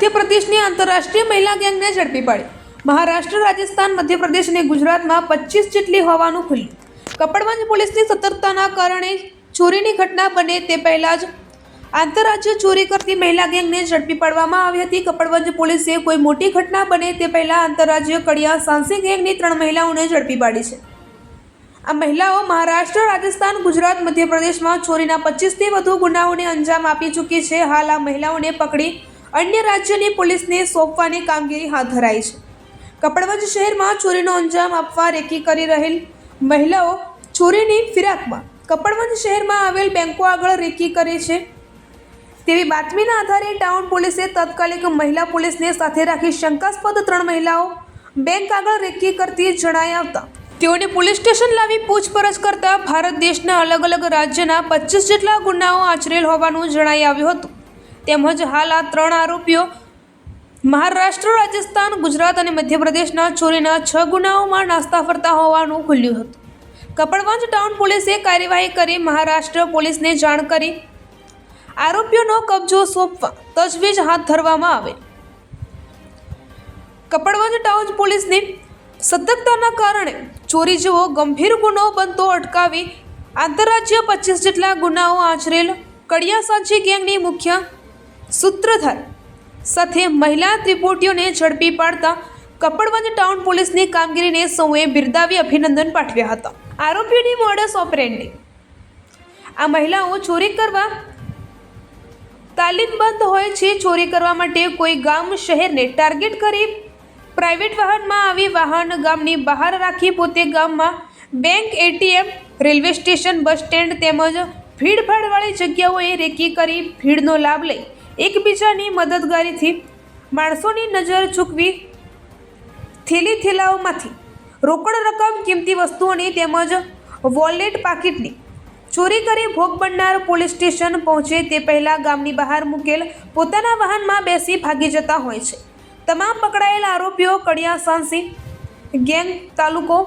મધ્યપ્રદેશની આંતરરાષ્ટ્રીય મહિલા ગેંગને ઝડપી પાડી. મહારાષ્ટ્ર, રાજસ્થાન, મધ્યપ્રદેશ અને ગુજરાતમાં પચીસ જેટલી હોવાનું ખુલ્યું. કપડવંજ પોલીસની સતર્કતાના કારણે ચોરીની ઘટના બને તે પહેલાં જ આંતરરાજ્ય ચોરી કરતી મહિલા ગેંગને ઝડપી પાડવામાં આવી હતી. કપડવંજ પોલીસે કોઈ મોટી ઘટના બને તે પહેલાં આંતરરાજ્ય કડિયા સાંસી ગેંગની ત્રણ મહિલાઓને ઝડપી પાડી છે. આ મહિલાઓ મહારાષ્ટ્ર, રાજસ્થાન, ગુજરાત, મધ્યપ્રદેશમાં ચોરીના પચીસથી વધુ ગુનાઓને અંજામ આપી ચૂકી છે. હાલ આ મહિલાઓને પકડી અન્ય રાજ્યની પોલીસને સોંપવાની કામગીરી હાથ ધરાઈ છે. કપડવંજ શહેરમાં ચોરીનો અંજામ આપવા રેકી કરી રહેલ મહિલાઓ ચોરીની ફિરાકમાં કપડવંજ શહેરમાં આવેલ બેંકો આગળ રેકી કરે છે. તેવી બાતમીના આધારે ટાઉન પોલીસે તાત્કાલિક મહિલા પોલીસને સાથે રાખી શંકાસ્પદ ત્રણ મહિલાઓ બેંક આગળ રેકી કરતી જણાઈ આવતા. તેઓને પોલીસ સ્ટેશન લાવી પૂછપરછ કરતા ભારત દેશના અલગ અલગ રાજ્યના પચીસ જેટલા ગુનાઓ આચરેલ હોવાનું જણાઈ આવ્યું હતું. તેમજ હાલ આ ત્રણ આરોપીઓ મહારાષ્ટ્ર, રાજસ્થાન, ગુજરાત અને મધ્યપ્રદેશના ચોરીના છ ગુનાઓમાં નાસ્તા ફરતા હોવાનું ખુલ્યું હતું. કપડવંજ ટાઉન પોલીસે કાર્યવાહી કરી મહારાષ્ટ્ર પોલીસને જાણ કરી. આરોપીઓનો કબજો સોંપવા તજવીજ હાથ ધરવામાં આવે. કપડવંજ ટાઉન પોલીસની સતર્કતાના કારણે ચોરી જેવો ગંભીર ગુનો બનતો અટકાવી આંતરરાજ્ય પચીસ જેટલા ગુનાઓ આચરેલ કડિયા સાંચી ગેંગની મુખ્ય સૂત્રધાર. સાથે મહિલા ત્રિપોટીઓને ઝડપી પાડતા કપડવંજ ટાઉન પોલીસની કામગીરીને સૌએ બિરદાવી અભિનંદન પાઠવ્યા હતા. આરોપીઓની મોડસ ઓપરેન્ડી આ મહિલાઓ ચોરી કરવા તાલીમબંધ હોય છે, ચોરી કરવા માટે કોઈ ગામ, શહેરને ટાર્ગેટ કરી પ્રાઇવેટ વાહનમાં આવી વાહન ગામની બહાર રાખી પોતે ગામમાં bank, ATM, railway station, bus stand તેમજ ભીડભાડવાળી જગ્યાઓએ રેકી કરી ભીડનો લાભ લઈ એકબીજાની મદદગારીથી માણસોની નજર ચૂકવી થેલી થેલાઓમાંથી રોકડ રકમ કિંમતી વસ્તુઓની તેમજ વોલેટ પાકીટની ચોરી કરી ભોગ બનનાર પોલીસ સ્ટેશન પહોંચે તે પહેલાં ગામની બહાર મૂકેલ પોતાના વાહનમાં બેસી ભાગી જતા હોય છે. તમામ પકડાયેલ આરોપીઓ કડિયા, સાંસી ગેંગ તાલુકો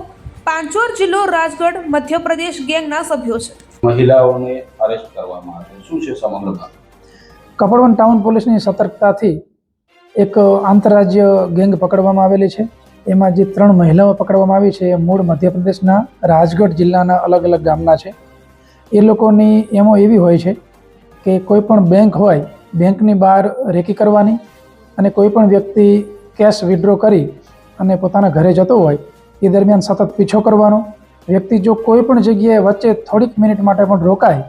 પાંચોર જિલ્લો રાજગઢ, મધ્યપ્રદેશ ગેંગના સભ્યો છે. મહિલાઓને અરેસ્ટ કરવામાં આવે શું છે સમગ્ર કપડવન ટાઉન પોલીસની સતર્કતાથી એક આંતરરાજ્ય ગેંગ પકડવામાં આવેલી છે. એમાં જે ત્રણ મહિલાઓ પકડવામાં આવી છે, એ મૂળ મધ્યપ્રદેશના રાજગઢ જિલ્લાના અલગ અલગ ગામના છે. એ લોકોની એમો એવી હોય છે કે કોઈ પણ બેંક હોય, બેંકની બહાર રેકી કરવાની અને કોઈ પણ વ્યક્તિ કેશ વિડ્રો કરી અને પોતાના ઘરે જતો હોય, એ દરમિયાન સતત પીછો કરવાનો. વ્યક્તિ જો કોઈ પણ જગ્યાએ વચ્ચે થોડીક મિનિટ માટે પણ રોકાય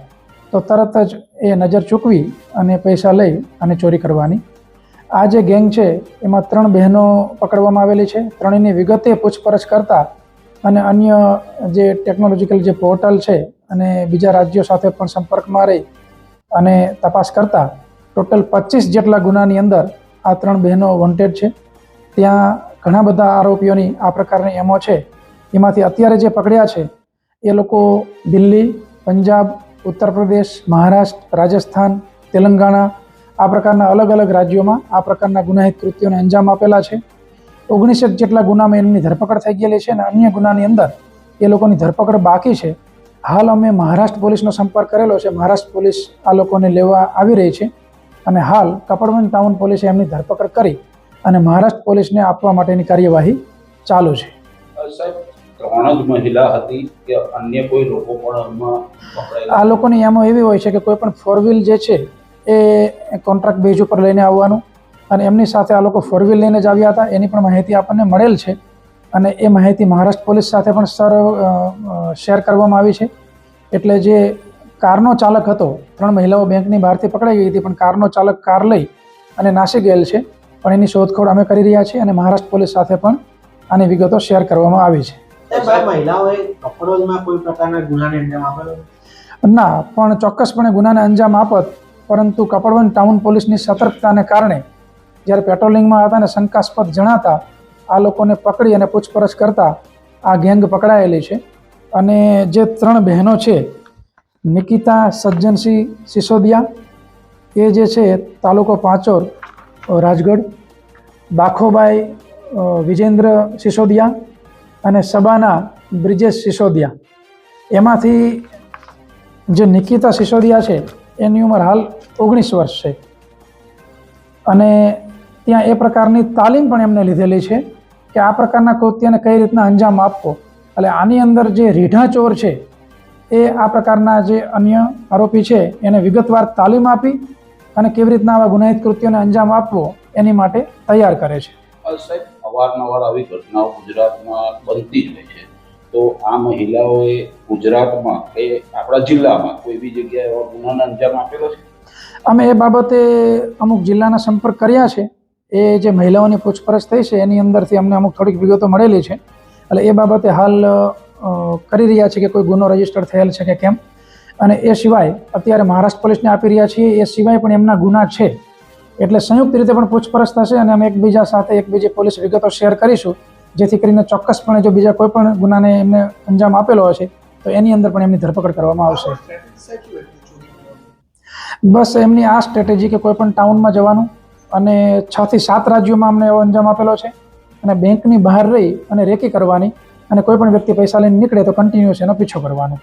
તો તરત જ એ નજર ચૂકવી અને પૈસા લઈ અને ચોરી કરવાની. આ જે ગેંગ છે, એમાં ત્રણ બહેનો પકડવામાં આવેલી છે. ત્રણેયની વિગતે પૂછપરછ કરતાં અને અન્ય જે ટેકનોલોજીકલ જે પોર્ટલ છે અને બીજા રાજ્યો સાથે પણ સંપર્કમાં રહી અને તપાસ કરતાં, ટોટલ પચીસ જેટલા ગુનાની અંદર આ ત્રણ બહેનો વોન્ટેડ છે. ત્યાં ઘણા બધા આરોપીઓની આ પ્રકારની એમો છે. એમાંથી અત્યારે જે પકડ્યા છે, એ લોકો દિલ્હી, પંજાબ ઉત્તર પ્રદેશ, મહારાષ્ટ્ર, રાજસ્થાન, તેલંગાણા આ પ્રકારના અલગ અલગ રાજ્યોમાં આ પ્રકારના ગુનાહિત કૃત્યોને અંજામ આપેલા છે. ઓગણીસેક જેટલા ગુનામાં એમની ધરપકડ થઈ ગયેલી છે અને અન્ય ગુનાની અંદર એ લોકોની ધરપકડ બાકી છે. હાલ અમે મહારાષ્ટ્ર પોલીસનો સંપર્ક કરેલો છે. મહારાષ્ટ્ર પોલીસ આ લોકોને લેવા આવી રહી છે અને હાલ કપડવંજ ટાઉન પોલીસે એમની ધરપકડ કરી અને મહારાષ્ટ્ર પોલીસને આપવા માટેની કાર્યવાહી ચાલુ છે. સાહેબ ત્રણ જ મહિલા હતી કે અન્ય કોઈ લોકો પણ આ લોકોની એમાં એવી હોય છે કે કોઈ પણ ફોર વ્હીલ જે છે એ કોન્ટ્રાક્ટ બેઝ ઉપર લઈને આવવાનું અને એમની સાથે આ લોકો ફોર વ્હીલ લઈને જ આવ્યા હતા. એની પણ માહિતી આપણને મળેલ છે અને એ માહિતી મહારાષ્ટ્ર પોલીસ સાથે પણ સર શેર કરવામાં આવી છે. એટલે જે કારનો ચાલક હતો, ત્રણ મહિલાઓ બેંકની બહારથી પકડાઈ ગઈ હતી, પણ કારનો ચાલક કાર લઈ અને નાસી ગયેલ છે. પણ એની શોધખોળ અમે કરી રહ્યા છીએ અને મહારાષ્ટ્ર પોલીસ સાથે પણ આની વિગતો શેર કરવામાં આવી છે. ના, પણ ચોક્કસપણે ગુનાને અંજામ આપત, પરંતુ કપડવન ટાઉન પોલીસની સતર્કતાને કારણે જ્યારે પેટ્રોલિંગમાં હતા અને શંકાસ્પદ જણાતા, આ લોકોને પકડી અને પૂછપરછ કરતા આ ગેંગ પકડાયેલી છે. અને જે ત્રણ બહેનો છે, નિકિતા, સજ્જનસિંહ, સિસોદિયા, એ જે છે તાલુકો પાંચોર રાજગઢ, બાખોબાઈ વિજેન્દ્ર સિસોદિયા અને સબાના બ્રિજેશ સિસોદિયા. એમાંથી જે નિકિતા સિસોદિયા છે, એની ઉંમર હાલ ઓગણીસ વર્ષ છે. અને ત્યાં એ પ્રકારની તાલીમ પણ એમને લીધેલી છે કે આ પ્રકારના કૃત્યને કઈ રીતના અંજામ આપવો. એટલે આની અંદર જે રીઢા ચોર છે, એ આ પ્રકારના જે અન્ય આરોપી છે, એને વિગતવાર તાલીમ આપી અને કેવી રીતના આવા ગુનાહિત કૃત્યોને અંજામ આપવો એની માટે તૈયાર કરે છે. સાહેબ અવારનવાર આવી ઘટનાઓ ગુજરાતમાં બનતી જ હોય છે. તો આ મહિલાઓએ ગુજરાતમાં કે આપણા જિલ્લામાં કોઈ બી જગ્યાએ એવા ગુનાના અંજામ આપેલો છે? અમે એ બાબતે અમુક જિલ્લાના સંપર્ક કર્યા છે. એ જે મહિલાઓની પૂછપરછ થઈ છે, એની અંદરથી અમને અમુક થોડીક વિગતો મળેલી છે. એટલે એ બાબતે હાલ કરી રહ્યા છે કે કોઈ ગુનો રજિસ્ટર થયેલ છે કે કેમ? અને એ સિવાય અત્યારે મહારાષ્ટ્ર પોલીસને આપી રહ્યા છીએ. એ સિવાય પણ એમના ગુના છે. એટલે સંયુક્ત રીતે પણ પૂછપરછ થશે અને અમે એકબીજા સાથે એકબીજી પોલીસ વિગતો શેર કરીશું, જેથી કરીને ચોક્કસપણે જો બીજા કોઈ પણ ગુનાને એમને અંજામ આપેલો હશે, તો એની અંદર પણ એમની ધરપકડ કરવામાં આવશે. બસ એમની આ સ્ટ્રેટેજી કે કોઈ પણ ટાઉનમાં જવાનું અને છ થી સાત રાજ્યોમાં અમને એવો અંજામ આપેલો છે અને બેંકની બહાર રહી અને રેકી કરવાની અને કોઈ પણ વ્યક્તિ પૈસા લઈને નીકળે તો કન્ટિન્યુઅસ એનો પીછો કરવાનો.